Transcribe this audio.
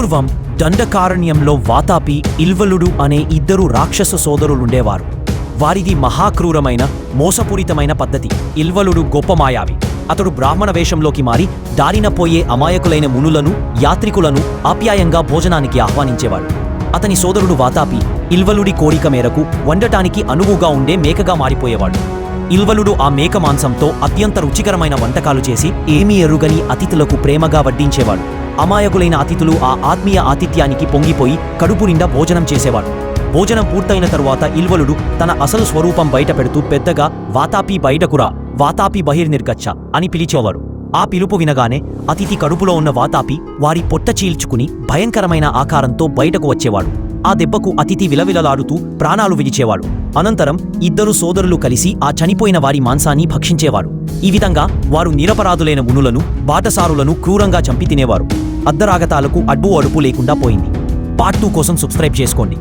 పూర్వం దండకారణ్యంలో వాతాపి ఇల్వలుడు అనే ఇద్దరు రాక్షస సోదరులుండేవారు. వారిది మహాక్రూరమైన మోసపూరితమైన పద్ధతి. ఇల్వలుడు గొప్ప మాయావి అతడు బ్రాహ్మణ వేషంలోకి మారి దారిన పోయే అమాయకులైన మునులను యాత్రికులను ఆప్యాయంగా భోజనానికి ఆహ్వానించేవాడు. అతని సోదరుడు వాతాపి ఇల్వలుడి కోరిక మేరకు వండటానికి అనువుగా ఉండే మేకగా మారిపోయేవాడు. ఇల్వలుడు ఆ మేక మాంసంతో అత్యంత రుచికరమైన వంటకాలు చేసి ఏమీ ఎరుగని అతిథులకు ప్రేమగా వడ్డించేవాడు. అమాయకులైన అతిథులు ఆ ఆత్మీయ ఆతిథ్యానికి పొంగిపోయి కడుపు నిండా భోజనం చేసేవాడు భోజనం పూర్తయిన తరువాత ఇల్వలుడు తన అసలు స్వరూపం బయటపెడుతూ పెద్దగా వాతాపి బయటకురా వాతాపి బహిర్నిర్గచ్చ అని పిలిచేవాడు ఆ పిలుపు వినగానే అతిథి కడుపులో ఉన్న వాతాపి వారి పొట్ట చీల్చుకుని భయంకరమైన ఆకారంతో బయటకు వచ్చేవాడు. ఆ దెబ్బకు అతిథి విలవిలలాడుతూ ప్రాణాలు విడిచేవాడు. అనంతరం ఇద్దరు సోదరులు కలిసి ఆ చనిపోయిన వారి మాంసాన్ని భక్షించేవాడు ఈ విధంగా వారు నిరపరాధులైన మునులను బాటసారులను క్రూరంగా చంపి తినేవారు. అద్దరాగతాలకు అడ్డు అడుపు లేకుండా పోయింది. పార్ట్ టూ కోసం సబ్స్క్రైబ్ చేసుకోండి.